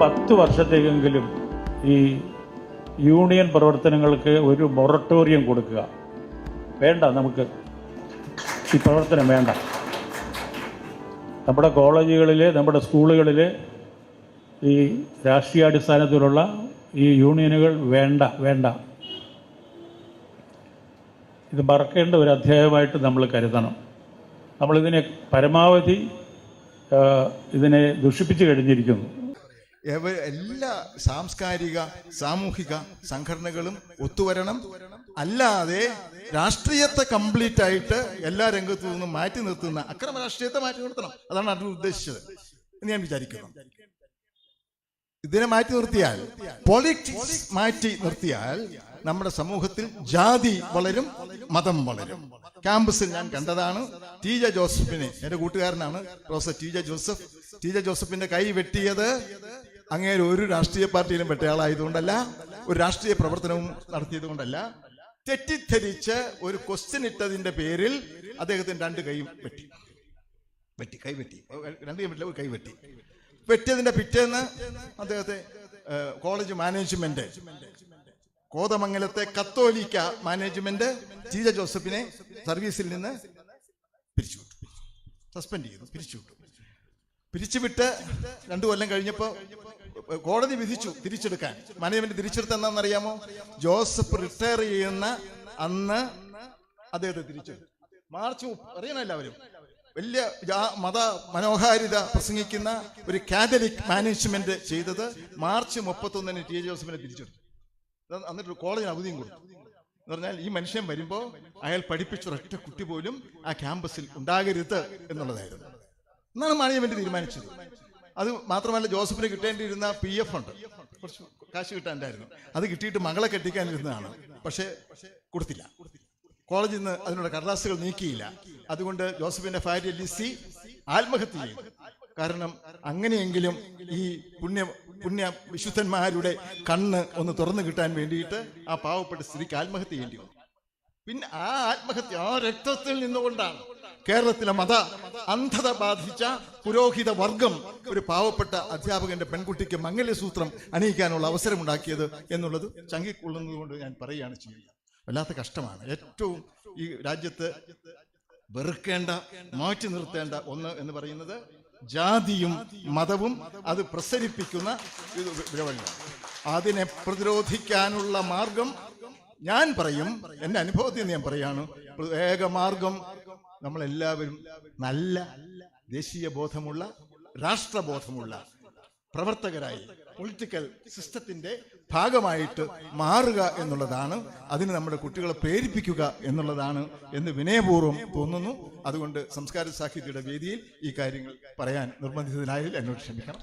പത്ത് വർഷത്തേക്കെങ്കിലും ഈ യൂണിയൻ പ്രവർത്തനങ്ങൾക്ക് ഒരു മൊറട്ടോറിയം കൊടുക്കുക. വേണ്ട നമുക്ക്. ഈ പ്രവർത്തനം വേണ്ട. നമ്മുടെ കോളേജുകളിൽ നമ്മുടെ സ്കൂളുകളിൽ ഈ രാഷ്ട്രീയാടിസ്ഥാനത്തിലുള്ള ഈ യൂണിയനുകൾ വേണ്ട വേണ്ട. ഇത് മറക്കേണ്ട ഒരു അധ്യായമായിട്ട് നമ്മൾ കരുതണം. നമ്മളിതിനെ പരമാവധി ഇതിനെ ദുഷിപ്പിച്ചു കഴിഞ്ഞിരിക്കുന്നു. എല്ലാ സാംസ്കാരിക സാമൂഹിക സംഘടനകളും ഒത്തുവരണം. അല്ലാതെ രാഷ്ട്രീയത്തെ കംപ്ലീറ്റ് ആയിട്ട് എല്ലാ രംഗത്തു നിന്നും മാറ്റി നിർത്തുന്ന അക്രമ രാഷ്ട്രീയത്തെ മാറ്റി നിർത്തണം. അതാണ് അത് ഉദ്ദേശിച്ചത് എന്ന് ഞാൻ വിചാരിക്കുന്നു. ഇതിനെ മാറ്റി നിർത്തിയാൽ പൊളിറ്റിക്സ് മാറ്റി നിർത്തിയാൽ നമ്മുടെ സമൂഹത്തിൽ ജാതി വളരും മതം വളരും. ക്യാമ്പസിൽ ഞാൻ കണ്ടതാണ് ടി ജെ ജോസഫിനെ. എന്റെ കൂട്ടുകാരനാണ് professor T J Joseph. T J ജോസഫിന്റെ കൈ വെട്ടിയത് അങ്ങേര് ഒരു രാഷ്ട്രീയ പാർട്ടിയിലും പെട്ടയാളായതുകൊണ്ടല്ല ഒരു രാഷ്ട്രീയ പ്രവർത്തനവും നടത്തിയത് കൊണ്ടല്ല തെറ്റിദ്ധരിച്ച് ഒരു ക്വസ്റ്റ്യൻ ഇട്ടതിന്റെ പേരിൽ അദ്ദേഹത്തിന് രണ്ട് കൈയും വെട്ടി. വെട്ടി കൈ വെട്ടി. രണ്ട് കൈ വെട്ടില്ല കൈ വെട്ടി. വെട്ടിയതിന്റെ പിറ്റേന്ന് അദ്ദേഹത്തെ കോളേജ് മാനേജ്മെന്റ് കോതമംഗലത്തെ കത്തോലിക്ക മാനേജ്മെന്റ് ജീജ ജോസഫിനെ സർവീസിൽ നിന്ന് പിരിച്ചുവിട്ടു. സസ്പെൻഡ് ചെയ്തു പിരിച്ചുവിട്ടു. പിരിച്ചുവിട്ട് രണ്ടു കൊല്ലം കഴിഞ്ഞപ്പോ കോടതി വിധിച്ചു തിരിച്ചെടുക്കാൻ. മാനേജ്മെന്റ് തിരിച്ചെടുത്ത എന്താണെന്നറിയാമോ ജോസഫ് റിട്ടയർ ചെയ്യുന്ന അന്ന് അദ്ദേഹത്തെ തിരിച്ചെടുത്തു. മാർച്ച് അറിയണം എല്ലാവരും? വലിയ മത മനോഹാരിത പ്രസംഗിക്കുന്ന ഒരു കാതലിക് മാനേജ്മെന്റ് ചെയ്തത് മാർച്ച് മുപ്പത്തൊന്നിന് ടി. ജോസഫിനെ തിരിച്ചെടുത്തു. എന്നിട്ട് കോളേജിന് അവധിയും കൊടുത്തു. എന്ന് പറഞ്ഞാൽ ഈ മനുഷ്യൻ വരുമ്പോൾ അയാൾ പഠിപ്പിച്ച ഒരൊറ്റ കുട്ടി പോലും ആ ക്യാമ്പസിൽ ഉണ്ടാകരുത് എന്നുള്ളതായിരുന്നു. എന്നാണ് മാനേജ്മെന്റ് തീരുമാനിച്ചത്. അത് മാത്രമല്ല ജോസഫിന് കിട്ടേണ്ടിയിരുന്ന പി എഫ് ഉണ്ട്. കുറച്ച് കാശ് കിട്ടാണ്ടായിരുന്നു അത് കിട്ടിയിട്ട് മകളെ കെട്ടിക്കാനിരുന്നതാണ്. പക്ഷേ കൊടുത്തില്ല. കോളേജിൽ നിന്ന് അതിനുള്ള കടലാസുകൾ നീക്കിയില്ല. അതുകൊണ്ട് ജോസഫിന്റെ ഭാര്യ ലിസി ആത്മഹത്യ ചെയ്തു. കാരണം അങ്ങനെയെങ്കിലും ഈ പുണ്യ പുണ്യ വിശുദ്ധന്മാരുടെ കണ്ണ് ഒന്ന് തുറന്നു കിട്ടാൻ വേണ്ടിയിട്ട് ആ പാവപ്പെട്ട സ്ത്രീക്ക് ആത്മഹത്യ ചെയ്യേണ്ടി വന്നു. പിന്നെ ആ ആത്മഹത്യ ആ രക്തത്തിൽ നിന്നുകൊണ്ടാണ് കേരളത്തിലെ മത അന്ധത ബാധിച്ച പുരോഹിത വർഗം ഒരു പാവപ്പെട്ട അധ്യാപകന്റെ പെൺകുട്ടിക്ക് മംഗല്യസൂത്രം അണിയിക്കാനുള്ള അവസരമുണ്ടാക്കിയത് എന്നുള്ളത് ചങ്കിക്കൊള്ളുന്നതുകൊണ്ട് ഞാൻ പറയുകയാണ് ചെയ്യുക. വല്ലാത്ത കഷ്ടമാണ്. ഏറ്റവും ഈ രാജ്യത്ത് വെറുക്കേണ്ട മാറ്റി നിർത്തേണ്ട ഒന്ന് എന്ന് പറയുന്നത് ജാതിയും മതവും അത് പ്രസരിപ്പിക്കുന്ന അതിനെ പ്രതിരോധിക്കാനുള്ള മാർഗം ഞാൻ പറയും എന്റെ അനുഭവത്തിൽ ഞാൻ പറയാണ്. ഏക മാർഗം നമ്മളെല്ലാവരും നല്ല ദേശീയ ബോധമുള്ള രാഷ്ട്രബോധമുള്ള പ്രവർത്തകരായി പൊളിറ്റിക്കൽ സിസ്റ്റത്തിന്റെ ഭാഗമായിട്ട് മാറുക എന്നുള്ളതാണ്. അതിന് നമ്മുടെ കുട്ടികളെ പ്രേരിപ്പിക്കുക എന്നുള്ളതാണ് എന്ന് വിനയപൂർവം തോന്നുന്നു. അതുകൊണ്ട് സംസ്കാര സാഹിത്യയുടെ വേദിയിൽ ഈ കാര്യങ്ങൾ പറയാൻ നിർബന്ധിതനായതിൽ എന്നോട് ക്ഷമിക്കണം.